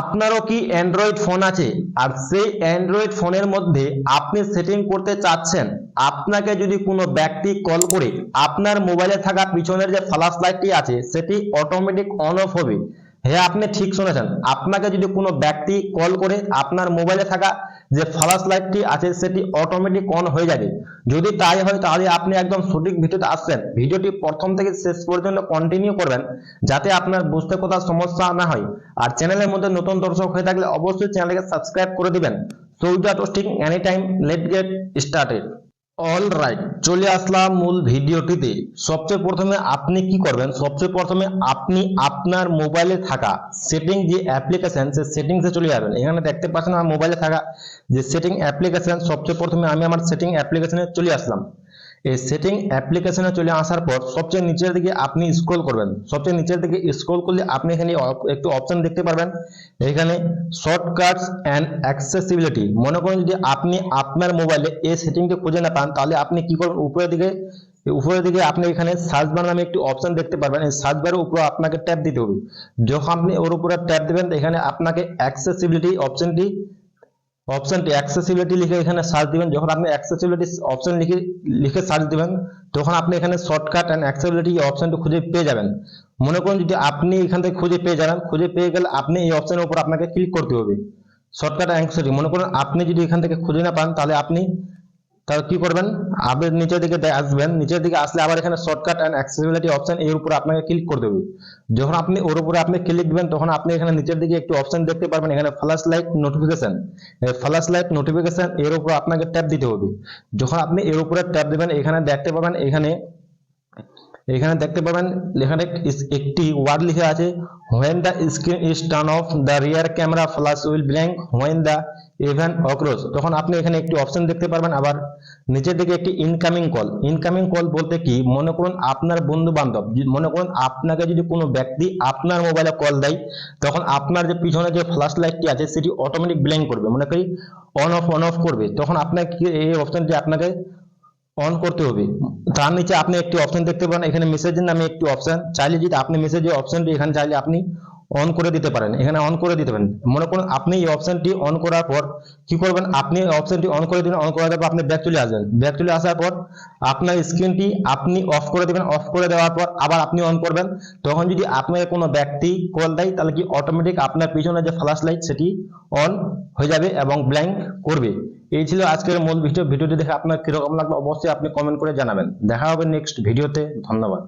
আপনারও কি Android phone আছে? আর সেই অ্যান্ড্রয়েড ফোনের মধ্যে আপনি সেটিং করতে চাচ্ছেন, আপনাকে যদি কোনো ব্যক্তি কল করে, আপনার মোবাইলে থাকা পিছনের যে ফ্ল্যাশ লাইটটি আছে, সেটি অটোমেটিক অন অফ হবে। হ্যাঁ আপনি ঠিক শুনেছেন। আপনাকে যদি কোনো ব্যক্তি কল করে, আপনার মোবাইলে থাকা যে ফ্ল্যাশ লাইটটি আছে, সেটি অটোমেটিক অন হয়ে যাবে। যদি তাই হয়, তাহলে আপনি একদম সঠিক ভিডিওতে আসছেন। ভিডিওটি প্রথম থেকে শেষ পর্যন্ত কন্টিনিউ করবেন, যাতে আপনার বুঝতে কোথাও সমস্যা না হয়। আর চ্যানেলের মধ্যে নতুন দর্শক হয়ে থাকলে অবশ্যই চ্যানেলকে সাবস্ক্রাইব করে দিবেন। সৌজা toasting any time let get started all right চলে আসলাম মূল ভিডিওটিতে। সবচেয়ে প্রথমে আপনি কি করবেন? সবচেয়ে প্রথমে আপনি আপনার মোবাইলে থাকা সেটিং যে অ্যাপ্লিকেশন সে সেটিংসে চলে যাবেন এখানে দেখতে পাচ্ছেন আমার মোবাইলে থাকা যে সেটিং অ্যাপ্লিকেশন সবচেয়ে প্রথমে আমি আমার সেটিং অ্যাপ্লিকেশনে চলে আসলাম। এই সেটিং অ্যাপ্লিকেশনে চলে আসার পর সবচেয়ে নিচের দিকে আপনি স্ক্রল করবেন। সবচেয়ে নিচের দিকে স্ক্রল করলে আপনি এখানে একটু অপশন দেখতে পারবেন। এখানে শর্টকাটস অ্যান্ড অ্যাক্সেসিবিলিটি মনে করুন যদি আপনি আপনার মোবাইলে এই সেটিংটা খুঁজে না পান, তাহলে আপনি কি করবেন? উপরের দিকে উপরের দিকে আপনি এখানে সার্চ বার নামে একটি অপশন দেখতে পারবেন। এই সার্চ বারের উপরে আপনাকে ট্যাপ দিতে হবে। যখন আপনি ওর উপরে ট্যাপ দেবেন, এখানে আপনাকে অ্যাক্সেসিবিলিটি অপশনটি অপশনটি অ্যাক্সেসিবিলিটি লিখে এখানে সার্চ দিবেন। যখন আপনি অ্যাক্সেসিবিলিটি অপশন লিখে লিখে সার্চ দিবেন, তখন আপনি এখানে শর্টকাট অ্যান্ড অ্যাক্সেসিবিলিটি অপশনটি খুঁজে পেয়ে যাবেন। মনে করুন যদি আপনি এখান থেকে খুঁজে পেয়ে যাবেন, খুঁজে পেয়ে গেলে আপনি এই অপশনের উপর আপনাকে ক্লিক করতে হবে। শর্টকাট অ্যাক্সেসিবিলিটি মনে করুন আপনি যদি এখান থেকে খুঁজে না পান, তাহলে আপনি, তাহলে কি করবেন? আপনি নিচের দিকে আসবেন। নিচের দিকে আসলে আবার এখানে শর্টকাট অ্যান্ড অ্যাক্সেসিবিলিটি অপশন এর উপর আপনাকে ক্লিক করে দেবে। যখন আপনি ওর উপরে আপনি ক্লিক দিবেন, তখন আপনি এখানে নিচের দিকে একটু অপশন দেখতে পারবেন, এখানে ফ্ল্যাশ লাইট নোটিফিকেশন এই ফ্ল্যাশ লাইট নোটিফিকেশন এর উপর আপনাকে ট্যাপ দিতে হবে। যখন আপনি এর উপরে ট্যাপ দিবেন, এখানে দেখতে পাবেন, এখানে এখানে দেখতে পাবেন, এখানে একটি ওয়ার্ড লিখে আছে when the screen is turn off the rear camera flash will blank when the event occurs. তখন আপনি এখানে একটি অপশন দেখতে পারবেন, আবার নিচের দিকে একটি ইনকামিং কল ইনকামিং কল বলতে কি? মনে করুন আপনার বন্ধু বান্ধব মনে করুন আপনাকে যদি কোনো ব্যক্তি আপনার মোবাইলে কল দেয়, তখন আপনার যে পিছনে যে ফ্ল্যাশ লাইটটি আছে, সেটি অটোমেটিক ব্ল্যাঙ্ক করবে। মনে করি অন অফ অন অফ করবে। তখন আপনাকে এই অপশনটি আপনাকে অন করতে হবে। তার নিচে আপনি একটি অপশন দেখতে পারেন। এখানে মেসেজের নামে একটি অপশন চাইলে যদি আপনি মেসেজের অপশনটি এখানে চাইলে আপনি অন করে দিতে পারেন। এখানে অন করে দিতে পারেন। মনে করুন আপনি এই অপশনটি অন করার পর কি করবেন? আপনি অপশনটি অন করে দিবেন। অন করে দেওয়ার পর আপনি ব্যাক চলে আসবেন। ব্যাক চলে আসার পর আপনার স্ক্রিনটি আপনি অফ করে দেবেন। অফ করে দেওয়ার পর আবার আপনি অন করবেন। তখন যদি আপনাকে কোনো ব্যক্তি কল দেয়, তাহলে কি অটোমেটিক আপনার পিছনে যে ফ্ল্যাশ লাইট সেটি অন হয়ে যাবে এবং ব্ল্যাঙ্ক করবে। এই ছিল আজকের মূল ভিডিও। ভিডিওটি দেখে আপনার কীরকম লাগল অবশ্যই আপনি কমেন্ট করে জানাবেন। দেখা হবে নেক্সট ভিডিওতে। ধন্যবাদ।